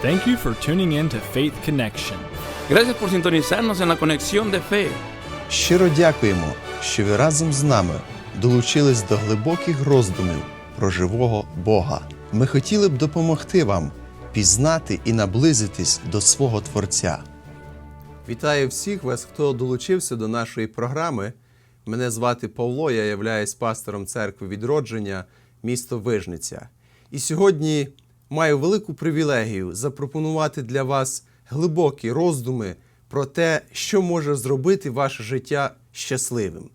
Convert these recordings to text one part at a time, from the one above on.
Thank you for tuning in to Faith Connection. Gracias por sintonizarnos en la conexión de fe. Щиро дякуємо, що ви разом з нами долучились до глибоких роздумів про живого Бога. Ми хотіли б допомогти вам пізнати і наблизитись до свого Творця. Вітаю всіх вас, хто долучився до нашої програми. Мене звати Павло, я являюсь пастором церкви відродження, місто Вижниця. І сьогодні маю велику привілегію запропонувати для вас глибокі роздуми про те, що може зробити ваше життя щасливим,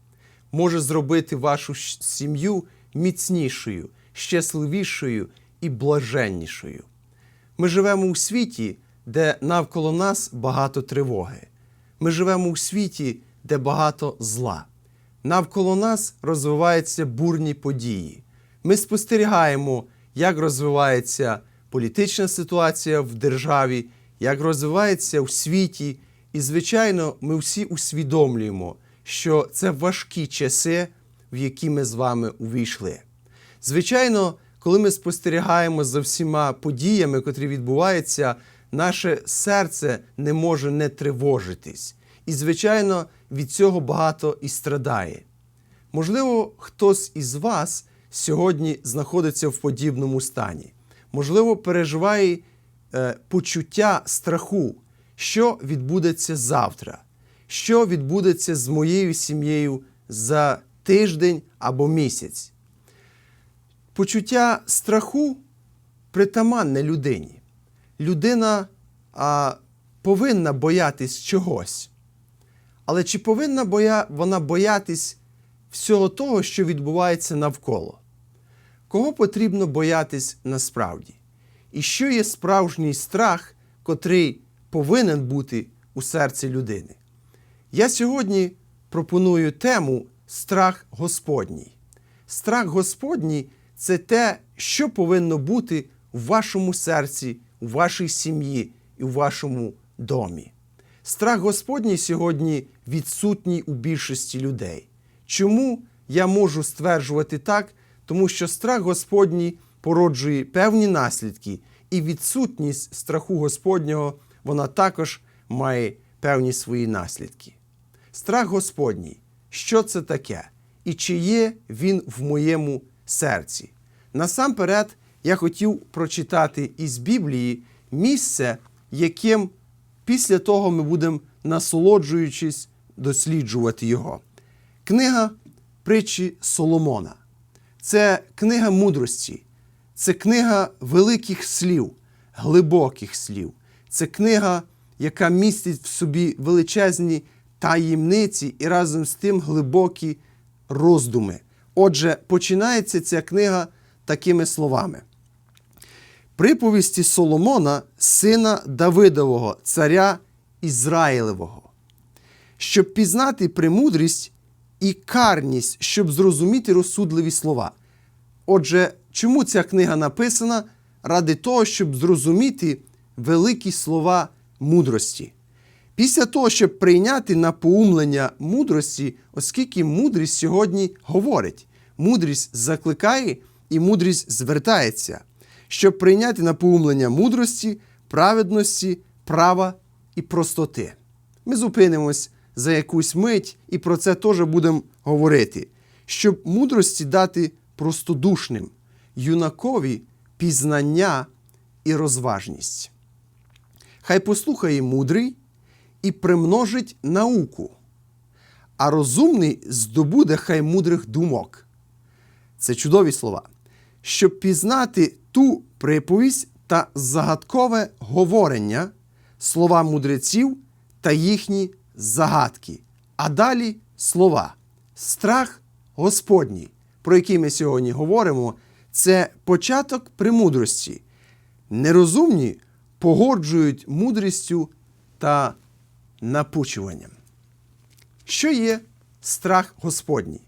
може зробити вашу сім'ю міцнішою, щасливішою і блаженнішою. Ми живемо у світі, де навколо нас багато тривоги. Ми живемо у світі, де багато зла. Навколо нас розвиваються бурні події. Ми спостерігаємо, як розвивається політична ситуація в державі, як розвивається у світі. І, звичайно, ми всі усвідомлюємо, що це важкі часи, в які ми з вами увійшли. Звичайно, коли ми спостерігаємо за всіма подіями, котрі відбуваються, наше серце не може не тривожитись. І, звичайно, від цього багато і страдає. Можливо, хтось із вас сьогодні знаходиться в подібному стані. Можливо, переживає е, почуття страху, що відбудеться завтра, що відбудеться з моєю сім'єю за тиждень або місяць. Почуття страху притаманне людині. Людина а, повинна боятись чогось. Але чи повинна боя... вона боятись всього того, що відбувається навколо? Кого потрібно боятись насправді? І що є справжній страх, котрий повинен бути у серці людини? Я сьогодні пропоную тему страх Господній. Страх Господній це те, що повинно бути у вашому серці, у вашій сім'ї і у вашому домі. Страх Господній сьогодні відсутній у більшості людей. Чому я можу стверджувати так? Тому що страх Господній породжує певні наслідки, і відсутність страху Господнього вона також має певні свої наслідки. Страх Господній, що це таке? І чи є він в моєму серці? Насамперед, я хотів прочитати із Біблії місце, яким після того ми будемо, насолоджуючись, досліджувати його. Книга притчі Соломона. Це книга мудрості, це книга великих слів, глибоких слів. Це книга, яка містить в собі величезні таємниці і разом з тим глибокі роздуми. Отже, починається ця книга такими словами. Приповісті Соломона, сина Давидового, царя Ізраїлевого, щоб пізнати премудрість і карність, щоб зрозуміти розсудливі слова. Отже, чому ця книга написана? Ради того, щоб зрозуміти великі слова мудрості. Після того, щоб прийняти напоумлення мудрості, оскільки мудрість сьогодні говорить, мудрість закликає і мудрість звертається, щоб прийняти напоумлення мудрості, праведності, права і простоти. Ми зупинимось за якусь мить і про це теж будемо говорити, щоб мудрості дати простодушним, юнакові пізнання і розважність. Хай послухає мудрий і примножить науку, а розумний здобуде хай мудрих думок. Це чудові слова. Щоб пізнати ту приповість та загадкове говорення, слова мудреців та їхні загадки. А далі слова. Страх Господній, про який ми сьогодні говоримо, це початок премудрості. Нерозумні погоджують мудрістю та напучуванням. Що є страх Господній?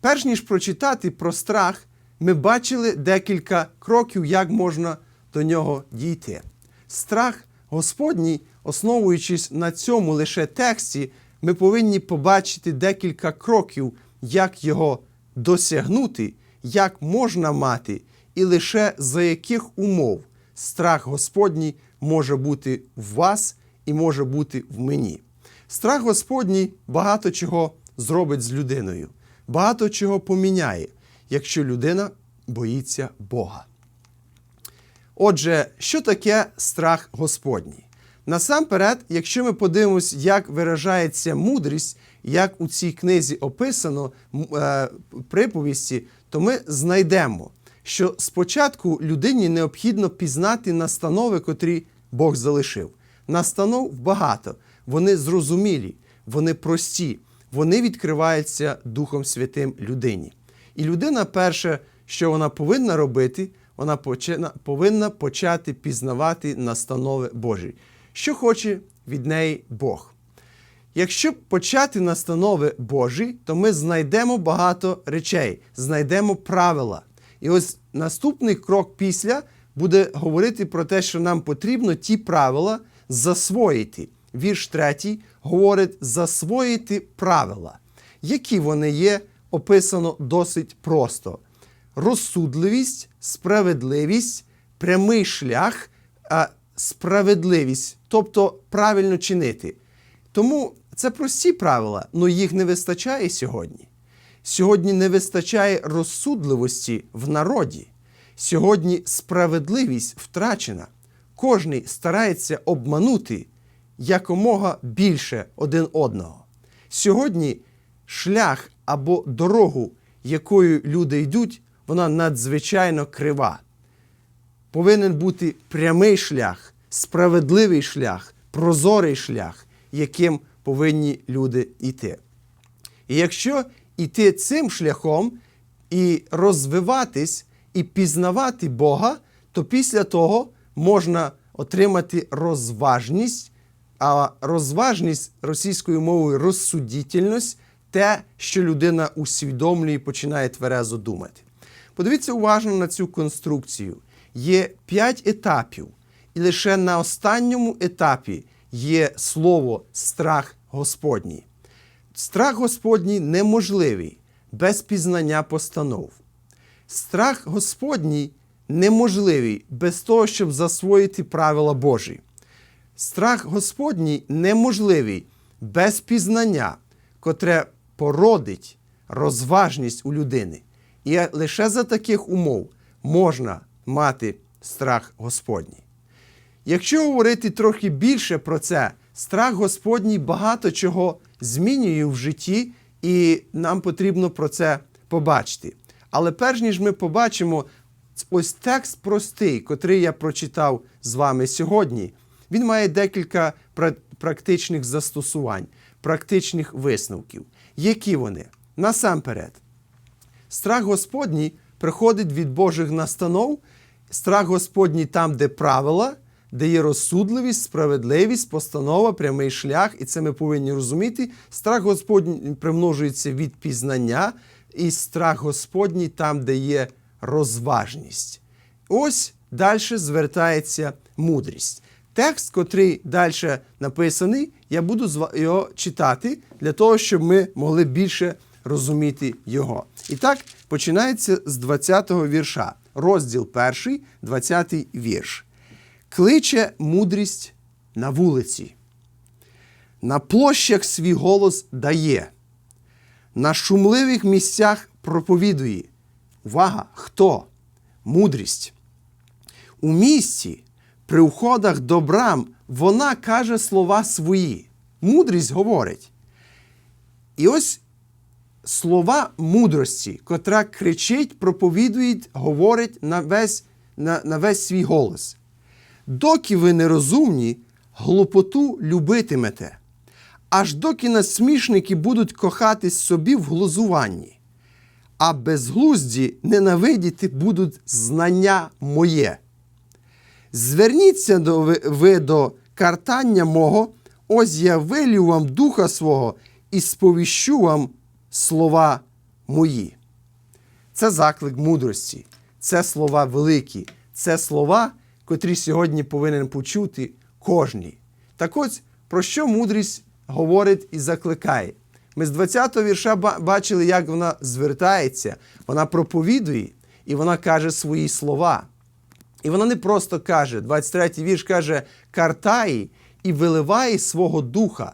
Перш ніж прочитати про страх, ми бачили декілька кроків, як можна до нього дійти. Страх Господній, основуючись на цьому лише тексті, ми повинні побачити декілька кроків, як його досягнути, як можна мати, і лише за яких умов страх Господній може бути в вас і може бути в мені. Страх Господній багато чого зробить з людиною, багато чого поміняє, якщо людина боїться Бога. Отже, що таке страх Господній? Насамперед, якщо ми подивимось, як виражається мудрість, як у цій книзі описано е, приповісті, то ми знайдемо, що спочатку людині необхідно пізнати настанови, котрі Бог залишив. Настанов багато, вони зрозумілі, вони прості, вони відкриваються Духом Святим людині. І людина, перше, що вона повинна робити, вона повинна почати пізнавати настанови Божі. Що хоче від неї Бог. Якщо почати настанови Божі, то ми знайдемо багато речей, знайдемо правила. І ось наступний крок після буде говорити про те, що нам потрібно ті правила засвоїти. Вірш третій говорить засвоїти правила. Які вони є, описано досить просто: розсудливість, справедливість, прямий шлях, справедливість, тобто правильно чинити. Тому це прості правила, але їх не вистачає сьогодні. Сьогодні не вистачає розсудливості в народі. Сьогодні справедливість втрачена. Кожний старається обманути якомога більше один одного. Сьогодні шлях або дорогу, якою люди йдуть, вона надзвичайно крива повинен бути прямий шлях, справедливий шлях, прозорий шлях, яким повинні люди йти. І якщо йти цим шляхом і розвиватись, і пізнавати Бога, то після того можна отримати розважність, а розважність російською мовою розсудітельність те, що людина усвідомлює і починає тверезо думати. Подивіться уважно на цю конструкцію. Є п'ять етапів, і лише на останньому етапі є слово страх Господній. Страх Господній неможливий без пізнання постанов. Страх Господній неможливий без того, щоб засвоїти правила Божі. Страх Господній неможливий без пізнання, котре породить розважність у людини. І лише за таких умов можна мати страх Господній. Якщо говорити трохи більше про це, страх Господній багато чого змінює в житті, і нам потрібно про це побачити. Але перш ніж ми побачимо ось текст простий, котрий я прочитав з вами сьогодні, він має декілька практичних застосувань, практичних висновків. Які вони? Насамперед, Страх Господній приходить від Божих настанов. Страх Господній там, де правила, де є розсудливість, справедливість, постанова, прямий шлях, і це ми повинні розуміти. Страх Господній примножується від пізнання, і страх Господній там, де є розважність. Ось далі звертається мудрість. Текст, котрий далі написаний, я буду його читати для того, щоб ми могли більше розуміти його. І так, починається з 20-го вірша. Розділ 1, 20 вірш. Кличе мудрість на вулиці. На площах свій голос дає. На шумливих місцях проповідує. Увага! Хто? Мудрість. У місті, при входах до брам, вона каже слова свої. Мудрість говорить. І ось слова мудрості, котра кричить, проповідує, говорить на весь, на, на весь свій голос. Доки ви нерозумні, глупоту любитимете, аж доки насмішники будуть кохатись собі в глузуванні, а безглузді ненавидіти будуть знання моє. Зверніться до ви, до картання мого, ось я вилю вам духа свого і сповіщу вам слова мої. Це заклик мудрості, це слова великі, це слова, котрі сьогодні повинен почути кожний. Так ось про що мудрість говорить і закликає. Ми з 20-го вірша бачили, як вона звертається, вона проповідує і вона каже свої слова. І вона не просто каже, 23-й вірш каже, картає і виливає свого духа.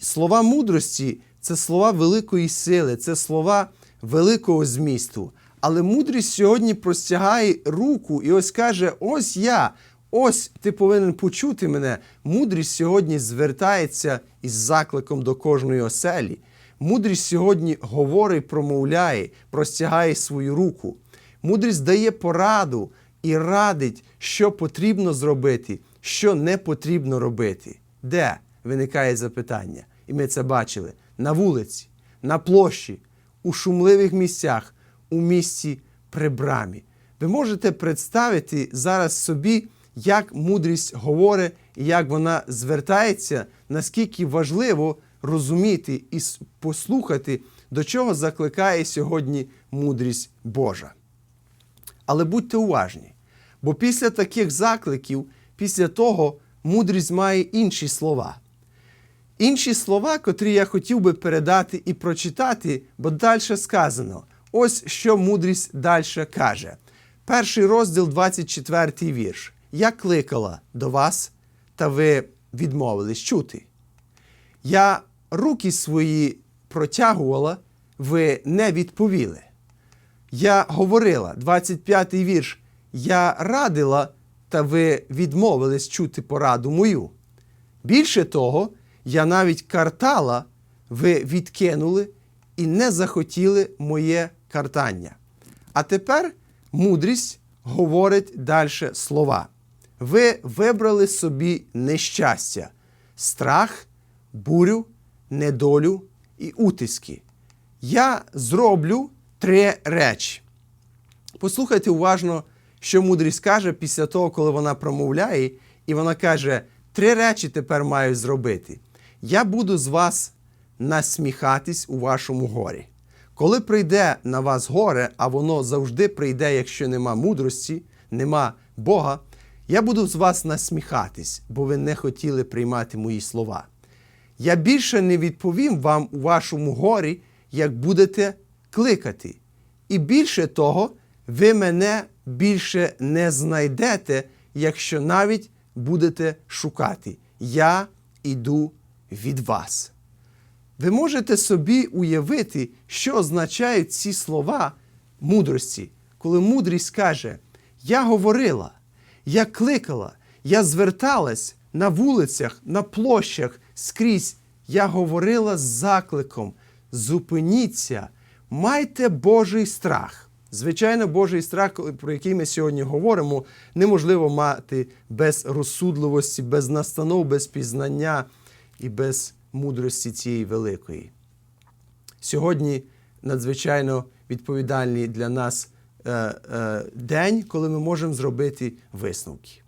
Слова мудрості це слова великої сили, це слова великого змісту. Але мудрість сьогодні простягає руку і ось каже: ось я, ось ти повинен почути мене. Мудрість сьогодні звертається із закликом до кожної оселі. Мудрість сьогодні говорить, промовляє, простягає свою руку. Мудрість дає пораду і радить, що потрібно зробити, що не потрібно робити. Де виникає запитання? І ми це бачили на вулиці, на площі, у шумливих місцях, у місці при брамі. Ви можете представити зараз собі, як мудрість говорить і як вона звертається, наскільки важливо розуміти і послухати, до чого закликає сьогодні мудрість Божа. Але будьте уважні, бо після таких закликів, після того мудрість має інші слова. Інші слова, котрі я хотів би передати і прочитати, бо далі сказано. Ось що мудрість далі каже. Перший розділ, 24 вірш. Я кликала до вас, та ви відмовились чути. Я руки свої протягувала, ви не відповіли. Я говорила, 25-й вірш. Я радила, та ви відмовились чути пораду мою. Більше того, я навіть картала, ви відкинули і не захотіли моє картання. А тепер мудрість говорить далі слова. Ви вибрали собі нещастя, страх, бурю, недолю і утиски. Я зроблю три речі. Послухайте уважно, що мудрість каже після того, коли вона промовляє, і вона каже: три речі тепер маю зробити. Я буду з вас насміхатись у вашому горі. Коли прийде на вас горе, а воно завжди прийде, якщо нема мудрості, нема Бога, я буду з вас насміхатись, бо ви не хотіли приймати мої слова. Я більше не відповім вам у вашому горі, як будете кликати. І більше того, ви мене більше не знайдете, якщо навіть будете шукати. Я іду від вас. Ви можете собі уявити, що означають ці слова мудрості, коли мудрість каже: Я говорила, я кликала, я зверталась на вулицях, на площах скрізь. Я говорила з закликом: зупиніться, майте Божий страх. Звичайно, Божий страх, про який ми сьогодні говоримо, неможливо мати без розсудливості, без настанов, без пізнання і без мудрості цієї великої. Сьогодні надзвичайно відповідальний для нас е, е, день, коли ми можемо зробити висновки.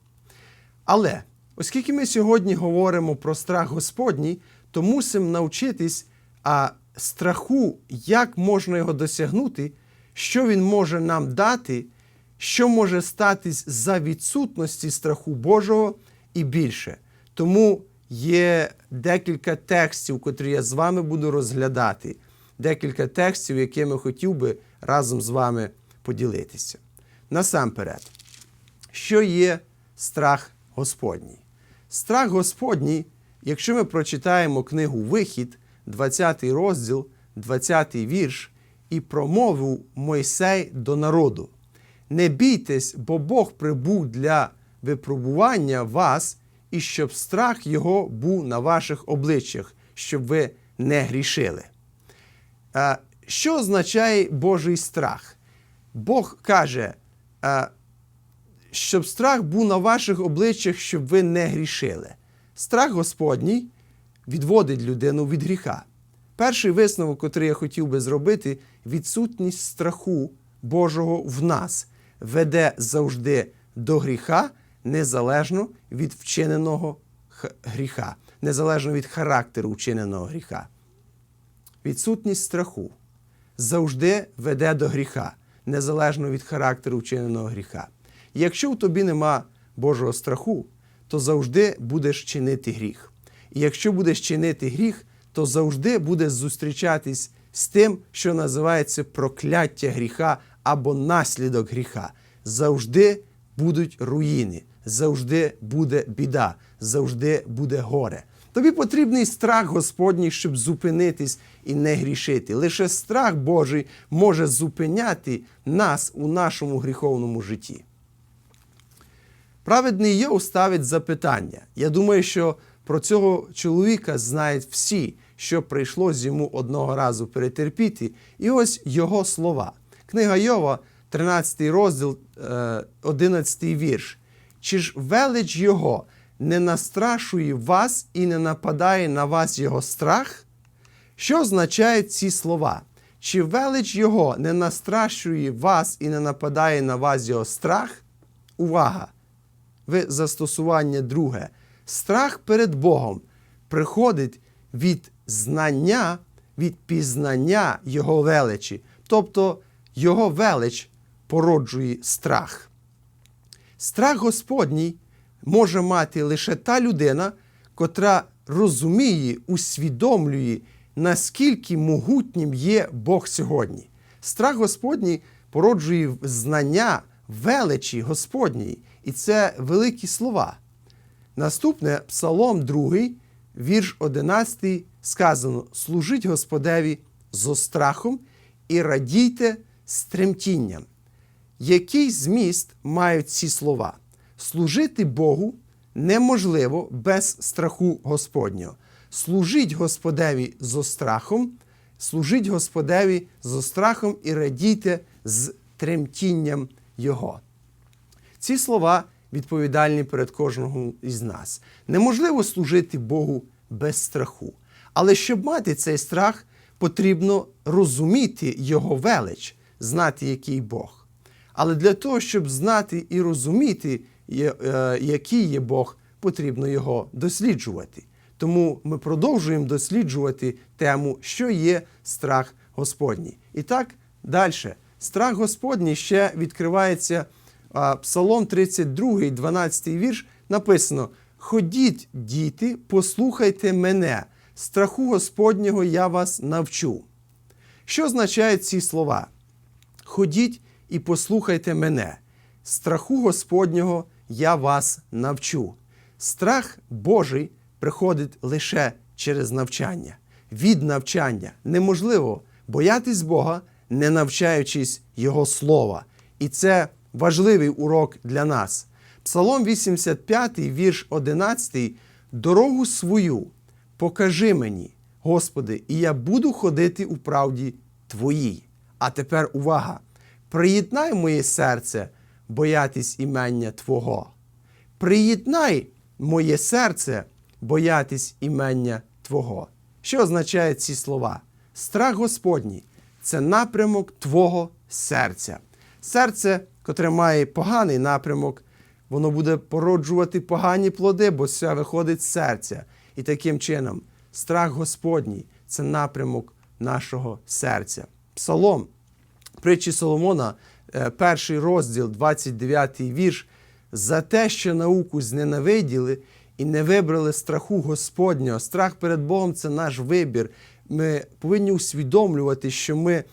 Але оскільки ми сьогодні говоримо про страх Господній, то мусимо навчитись а, страху, як можна його досягнути, що він може нам дати, що може статись за відсутності страху Божого і більше. Тому є декілька текстів, котрі я з вами буду розглядати, декілька текстів, якими хотів би разом з вами поділитися. Насамперед, що є страх Господній? Страх Господній, якщо ми прочитаємо книгу Вихід, 20 розділ, 20 вірш, і промовив Мойсей до народу: Не бійтесь, бо Бог прибув для випробування вас, і щоб страх Його був на ваших обличчях, щоб ви не грішили. Що означає Божий страх? Бог каже, щоб страх був на ваших обличчях, щоб ви не грішили. Страх Господній відводить людину від гріха. Перший висновок, який я хотів би зробити, відсутність страху Божого в нас веде завжди до гріха, незалежно від вчиненого гріха, незалежно від характеру вчиненого гріха. Відсутність страху завжди веде до гріха, незалежно від характеру вчиненого гріха. Якщо в тобі нема Божого страху, то завжди будеш чинити гріх. І якщо будеш чинити гріх, то завжди будеш зустрічатись з тим, що називається прокляття гріха або наслідок гріха. Завжди будуть руїни, завжди буде біда, завжди буде горе. Тобі потрібний страх Господній, щоб зупинитись і не грішити. Лише страх Божий може зупиняти нас у нашому гріховному житті. Праведний Йов ставить запитання. Я думаю, що про цього чоловіка знають всі, що прийшлось йому одного разу перетерпіти. І ось його слова. Книга Йова, 13 розділ, е, 11 вірш. Чи ж велич його не настрашує вас і не нападає на вас його страх? Що означають ці слова? Чи велич його не настрашує вас і не нападає на вас його страх? Увага! Ви застосування друге. Страх перед Богом приходить від знання, від пізнання Його величі. Тобто Його велич породжує страх. Страх Господній може мати лише та людина, котра розуміє, усвідомлює, наскільки могутнім є Бог сьогодні. Страх Господній породжує знання величі Господньої, і це великі слова. Наступне Псалом 2, вірш 11, сказано: Служіть Господеві зо страхом і радійте з. Який зміст мають ці слова? Служити Богу неможливо без страху Господнього. Служіть Господеві зо страхом, служіть Господеві зо страхом і радійте з тремтінням Його. Ці слова відповідальні перед кожного із нас. Неможливо служити Богу без страху. Але щоб мати цей страх, потрібно розуміти Його велич, знати, який Бог. Але для того, щоб знати і розуміти, е, який є Бог, потрібно його досліджувати. Тому ми продовжуємо досліджувати тему, що є страх Господній. І так далі. Страх Господній ще відкривається Псалом 32, 12 вірш. Написано: Ходіть, діти, послухайте мене, страху Господнього я вас навчу. Що означають ці слова? Ходіть і послухайте мене. Страху Господнього я вас навчу. Страх Божий приходить лише через навчання. Від навчання неможливо боятись Бога, не навчаючись Його слова. І це важливий урок для нас. Псалом 85, вірш 11. Дорогу свою покажи мені, Господи, і я буду ходити у правді Твоїй. А тепер увага! Приєднай моє серце боятись імення Твого. Приєднай моє серце боятись імення Твого. Що означають ці слова? Страх Господній це напрямок Твого серця. Серце, котре має поганий напрямок, воно буде породжувати погані плоди, бо все виходить з серця. І таким чином, страх Господній це напрямок нашого серця. Псалом, притчі Соломона, е, перший розділ, 29 вірш. За те, що науку зненавиділи і не вибрали страху Господнього. Страх перед Богом це наш вибір. Ми повинні усвідомлювати, що ми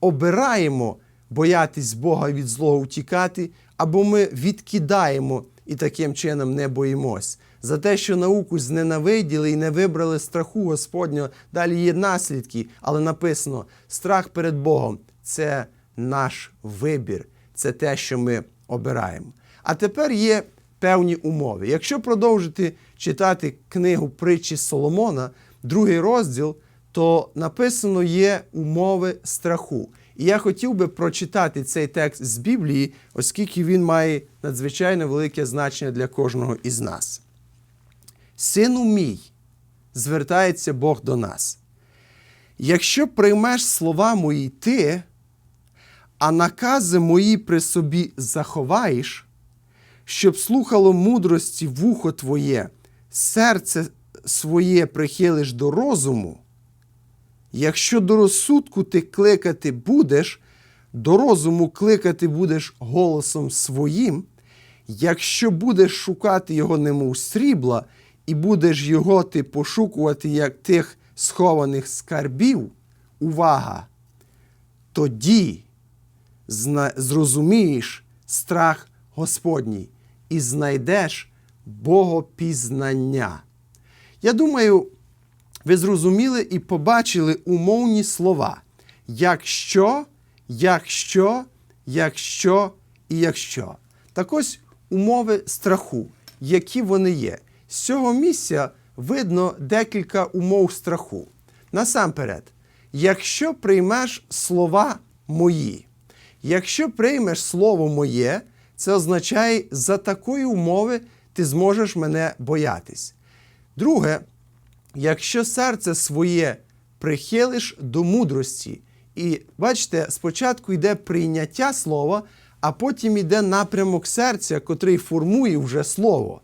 обираємо боятись Бога від злого утікати, або ми відкидаємо і таким чином не боїмось. За те, що науку зненавиділи і не вибрали страху Господнього, далі є наслідки, але написано: страх перед Богом це наш вибір, це те, що ми обираємо. А тепер є певні умови. Якщо продовжити читати книгу притчі Соломона, другий розділ, то написано є умови страху. І я хотів би прочитати цей текст з Біблії, оскільки він має надзвичайно велике значення для кожного із нас. Сину мій, звертається Бог до нас. Якщо приймеш слова мої ти, а накази мої при собі заховаєш, щоб слухало мудрості вухо твоє, серце своє прихилиш до розуму, якщо до розсудку ти кликати будеш, до розуму кликати будеш голосом своїм, якщо будеш шукати його немов срібла, і будеш його ти пошукувати як тих схованих скарбів, увага, тоді зрозумієш страх Господній і знайдеш богопізнання. Я думаю, ви зрозуміли і побачили умовні слова. Якщо, якщо, якщо і якщо. Так ось умови страху, які вони є. З цього місця видно декілька умов страху. Насамперед, якщо приймеш слова мої, якщо приймеш слово моє, це означає, за такої умови ти зможеш мене боятись. Друге, якщо серце своє прихилиш до мудрості, і бачите, спочатку йде прийняття слова, а потім йде напрямок серця, котрий формує вже слово.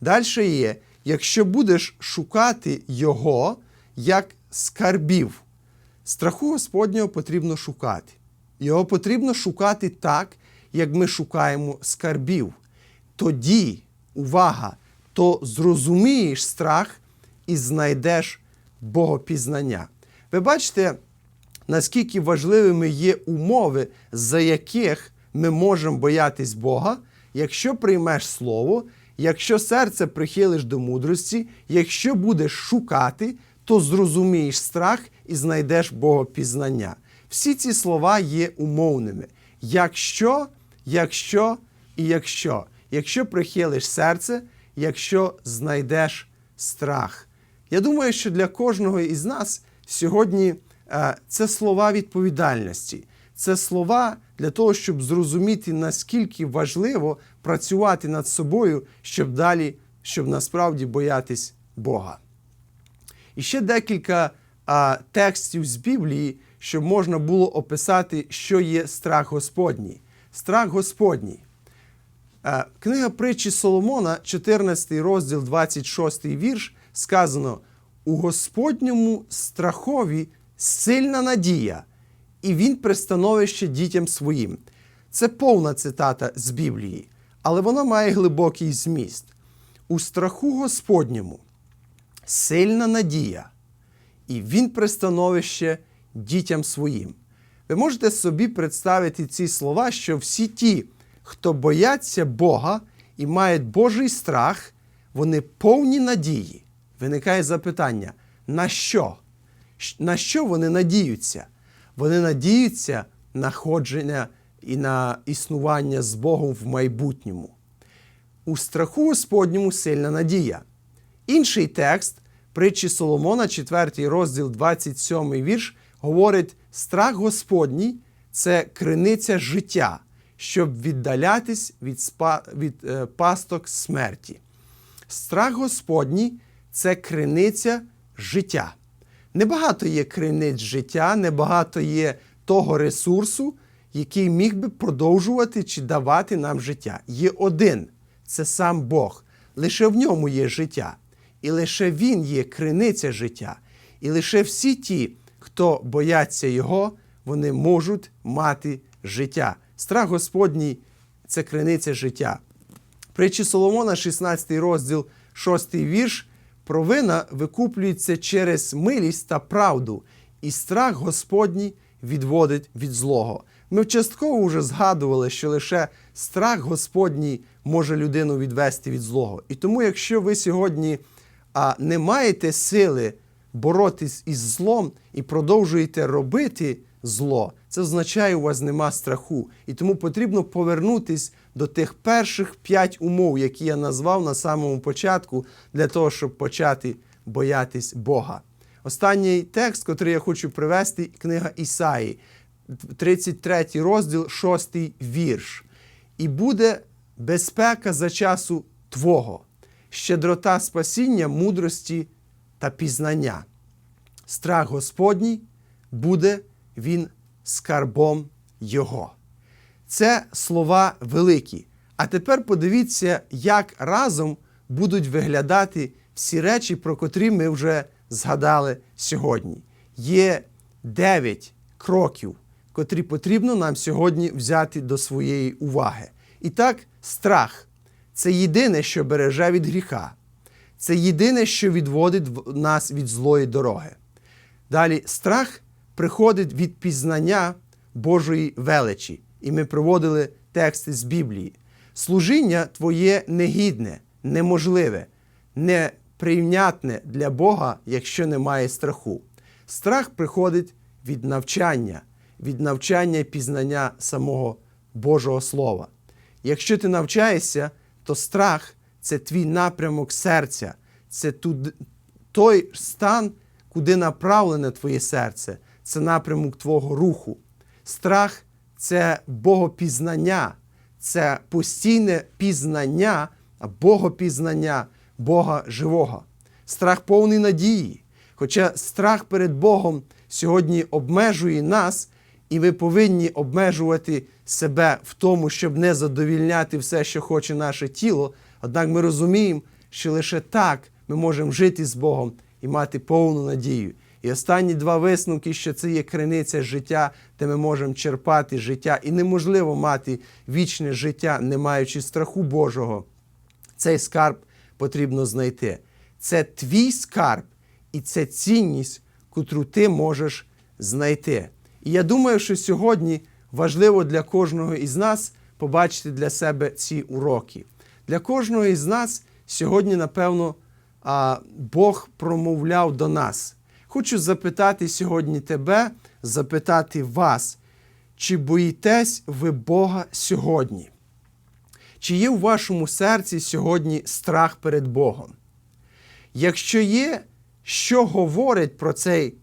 Далі є, якщо будеш шукати його як скарбів, страху Господнього потрібно шукати. Його потрібно шукати так, як ми шукаємо скарбів. Тоді, увага, то зрозумієш страх і знайдеш богопізнання. Ви бачите, наскільки важливими є умови, за яких ми можемо боятись Бога, якщо приймеш слово, якщо серце прихилиш до мудрості, якщо будеш шукати, то зрозумієш страх і знайдеш богопізнання. Всі ці слова є умовними. Якщо, якщо і якщо. Якщо прихилиш серце, якщо знайдеш страх. Я думаю, що для кожного із нас сьогодні е, це слова відповідальності. Це слова для того, щоб зрозуміти, наскільки важливо працювати над собою, щоб далі, щоб насправді боятись Бога. І ще декілька а, текстів з Біблії, щоб можна було описати, що є страх Господній. Страх Господній. Е, Книга притчі Соломона, 14 розділ, 26 вірш, сказано: у Господньому страхові сильна надія, і він пристановище дітям своїм. Це повна цитата з Біблії, але вона має глибокий зміст. У страху Господньому сильна надія, і він пристановище дітям своїм. Ви можете собі представити ці слова, що всі ті, хто бояться Бога і мають Божий страх, вони повні надії. Виникає запитання: на що? На що вони надіються? Вони надіються на ходження і на існування з Богом в майбутньому. У страху Господньому сильна надія. Інший текст притчі Соломона, 4 розділ, 27 вірш, говорить: страх Господній це криниця життя, щоб віддалятись від, спа, від е, пасток смерті. Страх Господній це криниця життя. Небагато є криниць життя, небагато є того ресурсу, який міг би продовжувати чи давати нам життя. Є один це сам Бог. Лише в ньому є життя. І лише Він є криниця життя. І лише всі ті, хто бояться Його, вони можуть мати життя. Страх Господній це криниця життя. Притчі Соломона, 16 розділ, 6 вірш. Провина викуплюється через милість та правду, і страх Господній відводить від злого. Ми частково вже згадували, що лише страх Господній може людину відвести від злого. І тому, якщо ви сьогодні а, не маєте сили боротись із злом і продовжуєте робити зло, це означає, у вас нема страху. І тому потрібно повернутись до тих перших п'ять умов, які я назвав на самому початку, для того, щоб почати боятись Бога. Останній текст, який я хочу привести, книга Ісаї, 33 розділ, 6 вірш. І буде безпека за часу Твого, щедрота спасіння, мудрості та пізнання. Страх Господній буде він скарбом Його. Це слова великі. А тепер подивіться, як разом будуть виглядати всі речі, про котрі ми вже згадали сьогодні. Є дев'ять кроків, котрі потрібно нам сьогодні взяти до своєї уваги. І так, страх це єдине, що береже від гріха. Це єдине, що відводить нас від злої дороги. Далі страх приходить від пізнання Божої величі. І ми проводили тексти з Біблії. Служіння твоє негідне, неможливе, неприйнятне для Бога, якщо немає страху. Страх приходить від навчання, від навчання і пізнання самого Божого Слова. Якщо ти навчаєшся, то страх це твій напрямок серця, це туд- той стан, куди направлене твоє серце, це напрямок твого руху. Страх це богопізнання, це постійне пізнання, богопізнання Бога живого. Страх повний надії. Хоча страх перед Богом сьогодні обмежує нас, і ми повинні обмежувати себе в тому, щоб не задовільняти все, що хоче наше тіло. Однак ми розуміємо, що лише так ми можемо жити з Богом і мати повну надію. І останні два висновки, що це є криниця життя, де ми можемо черпати життя, і неможливо мати вічне життя, не маючи страху Божого. Цей скарб потрібно знайти. Це твій скарб, і це цінність, котру ти можеш знайти. І я думаю, що сьогодні важливо для кожного із нас побачити для себе ці уроки. Для кожного із нас сьогодні, напевно, Бог промовляв до нас. Хочу запитати сьогодні тебе, запитати вас, чи боїтесь ви Бога сьогодні? Чи є в вашому серці сьогодні страх перед Богом? Якщо є, що говорить про цей,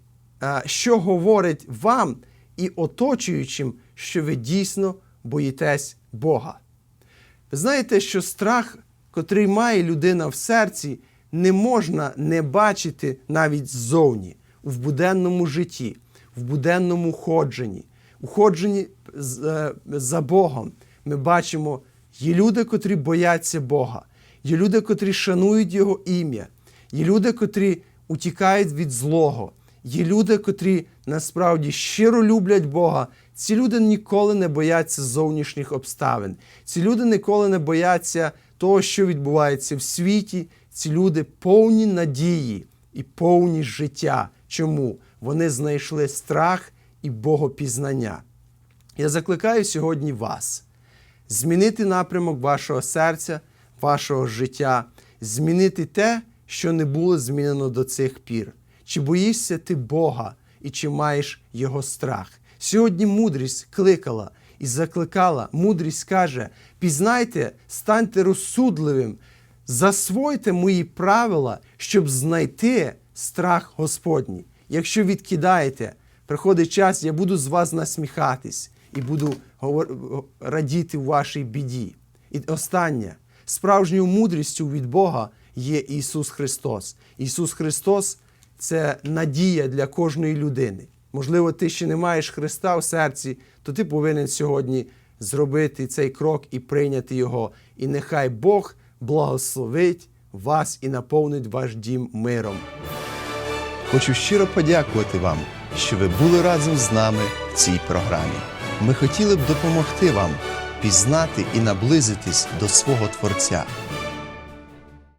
що говорить вам і оточуючим, що ви дійсно боїтесь Бога? Ви знаєте, що страх, котрий має людина в серці, не можна не бачити навіть ззовні, в буденному житті, в буденному ходженні, у ходженні е, за Богом. Ми бачимо, є люди, котрі бояться Бога, є люди, котрі шанують Його ім'я, є люди, котрі утікають від злого, є люди, котрі насправді щиро люблять Бога. Ці люди ніколи не бояться зовнішніх обставин. Ці люди ніколи не бояться того, що відбувається в світі. Ці люди повні надії і повні життя. Чому? Вони знайшли страх і богопізнання. Я закликаю сьогодні вас змінити напрямок вашого серця, вашого життя, змінити те, що не було змінено до цих пір. Чи боїшся ти Бога і чи маєш Його страх? Сьогодні мудрість кликала і закликала. Мудрість каже: пізнайте, станьте розсудливим, засвойте мої правила, щоб знайти страх Господній. Якщо відкидаєте, приходить час, я буду з вас насміхатись і буду радіти в вашій біді. І останнє, справжньою мудрістю від Бога є Ісус Христос. Ісус Христос це надія для кожної людини. Можливо, ти ще не маєш Христа в серці, то ти повинен сьогодні зробити цей крок і прийняти Його. І нехай Бог благословить вас і наповнить ваш дім миром. Хочу щиро подякувати вам, що ви були разом з нами в цій програмі. Ми хотіли б допомогти вам пізнати і наблизитись до свого Творця.